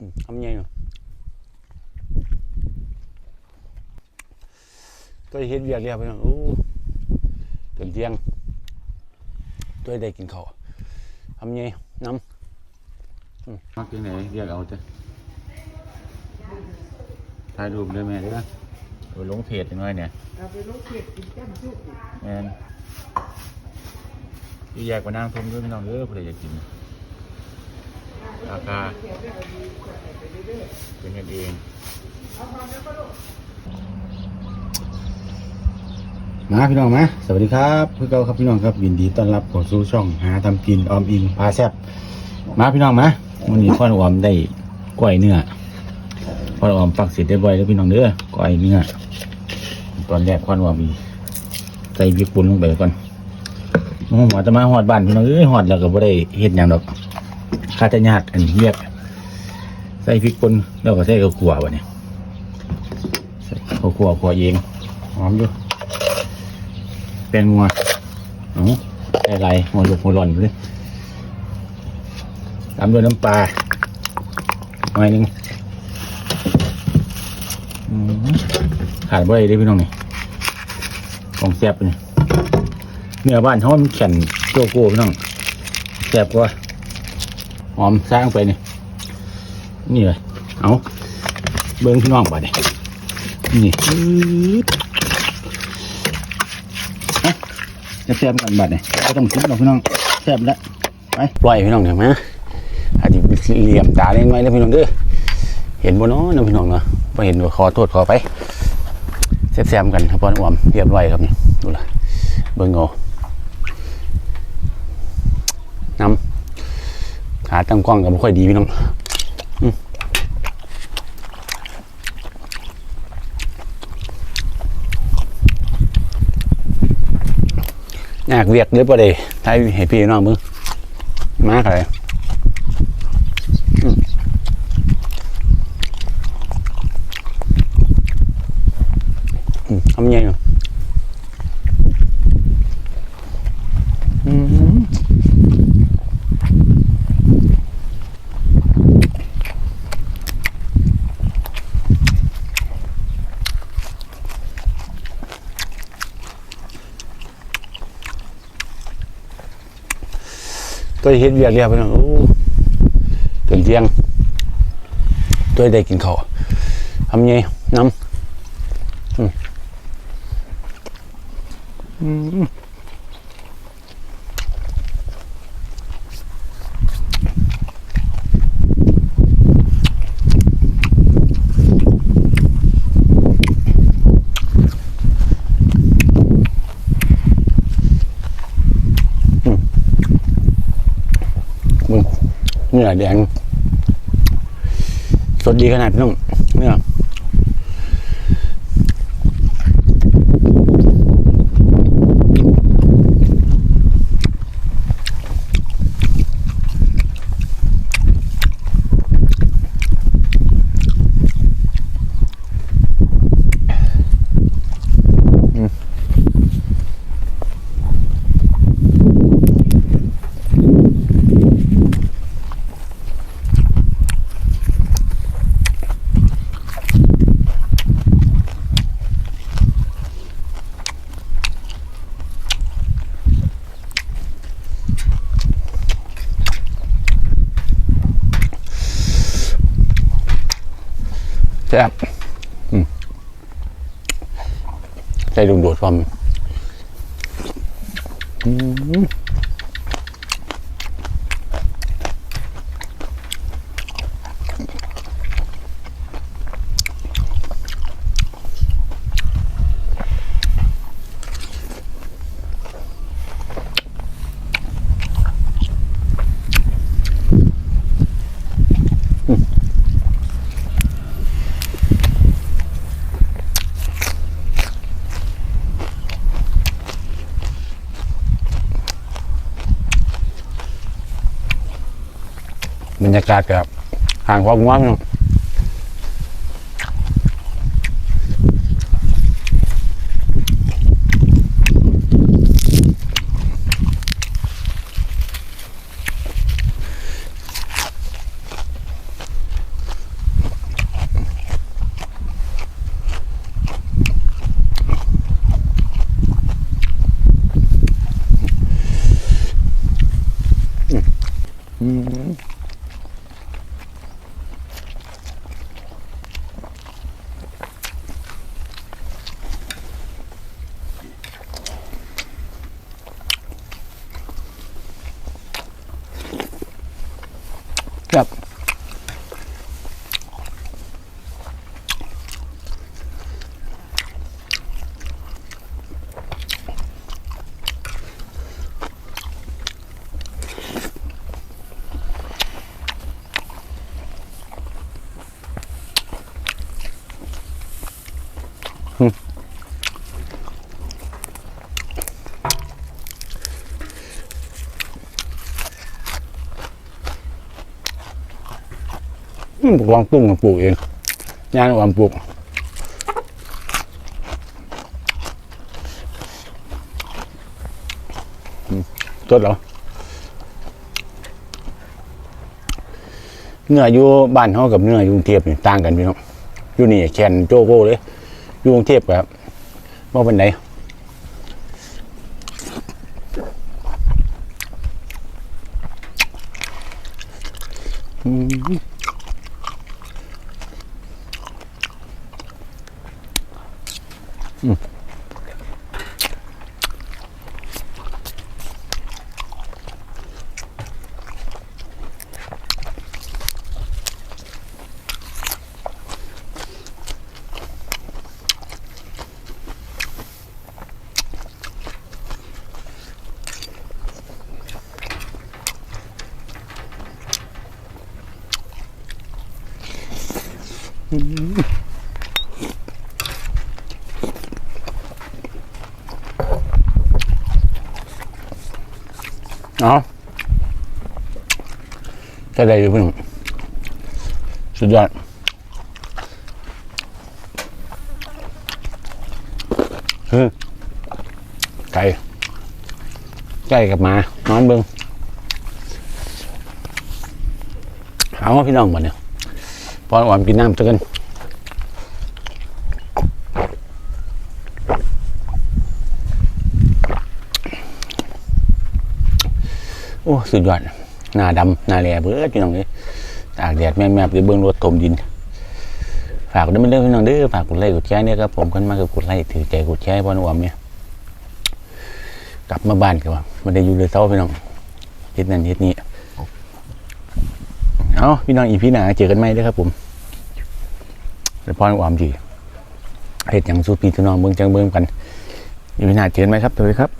อืมทำยังไงเนาะตัวเฮ็ดเวียกเรียบไปเนาะโอ้จนเที่ยงตัวได้กินข้าวทำยังไงน้ำอืมมักยังไงเรียกเอาจ้ะถ่ายรูปด้วยแม่ด้วยโอ้ลงเพจยังไงเนี่ยเอาไปลูกเก็บกินจ้ำจุกแมนพี่แยกไปนั่งชมด้วยพี่น้องเด้อผู้ใดอยากกิน ราคาเป็นกันเองมาพี่น้องมาสวัสดีครับพี่เก้าครับพี่น้องครับยินดีต้อนรับเข้าสู่ช่องหาทำกินออมอิงพาแซบมาพี่น้องมาวันนี้พ่อออมได้กล้วยเนื้อพ่อออมฟักเสร็จได้บ่อยแล้วพี่น้องเด้อกล้วยเนื้อตอนแรกพ่อออมมีใส่พริกป่นลงไปก่อนหมอจะมาหอดบ้านพี่น้องเอ้ยหอดแล้วก็บ่ได้เฮ็ดหยังดอก ข้าจะญาติอันเรียกใส่พริกป่นแล้วก็ใส่ข้าวคั่ววะเนี่ยข้าวคั่วคั่วเองหอมอยู่เป็นงัวอ้าใส่ไรหัวหลกหัวหล่อนอยู่เลยตามด้วยน้ำปลาหน่อยนึงขาดบ่ได้เด้อพี่น้องนี่ของแซ่บเลยเนื้อบ้านเขามันแข็งโจโก้พี่น้องแซ่บกว่า อมสร้างไปนี่นี่เลยเอาเบิ้งพี่น้องไปนี่นี่จะแซ่บกันบัดนี่ไม่ต้องคิดหรอกพี่น้องแซ่บแล้วไปปล่อยพี่น้องเห็นไหมอาจจะเหลี่ยมตาเล่นไว้แล้วพี่น้องเด้อเห็นบ่เนาะน้องพี่น้องเนาะพอเห็นก็ขอโทษขอไปแซ่บๆกันครับพ่ออวมเรียบร้อยครับนี่ดูละเบิ่งเอาน้ำ ขาตั้งกล้องก็ไม่ค่อยดีพี่น้องอยากเรียกหรือเปล่าเดยให้ให้พี่น้องมึงมากเลยอืมทำยังไง ตัวเฮ็ดเวียกเรียบไปนะโอ้จนเที่ยงตัวได้กินข้าวทำยังไงน้ำอืม อแดง สดดีขนาดพี่น้องเนื้อ แซ่บอืมใจดุดดความอืม บรรยากาศกับห่างความง่วงอืม องอืมลองตุ้งปลูกเองงานออมปลูกอืมจดเหรอเนื้ออยู่บ้านเขากับเนื้ออยู่กรุงเทพนี่ต่างกันพี่น้องอยู่นี่แคนโจโก้เลยอยู่กรุงเทพแบบว่าเป็นไหนอืม เอาจะได้อยู่เพี่งสุดยอดคือไก่ไก่กับหมานอนเบิงเอาพี่น้องบ่เนี่ย พอหวานกินน้ำซะกันโอ้สุดยอดหน้าดำหน้าแหล่เบื่อพี่น้องเลยตากแดดแม่แม่ไปเบิ้งรถถมดิน ฝากด้วยมันเด้อพี่น้องเด้อฝากกดไลค์กดแชร์เนี่ยครับผมกันมากกับกดไลค์ถือใจกดแชร์พอหนุ่มเนี่ยกลับมาบ้านกันว่าไม่ได้อยู่เลยเศร้าพี่น้องเฮ็ดนั่นเฮ็ดนี่ เอาพี่น้องอีพี่หนาเจอกันไหมเด้อครับผมแล้วพ่อหวามจีเห็ดอย่างสู้พี่น้องเบิ่งจังเบิ่งกันอีพี่หนาเจอกันไหมครับสวัสดีครับ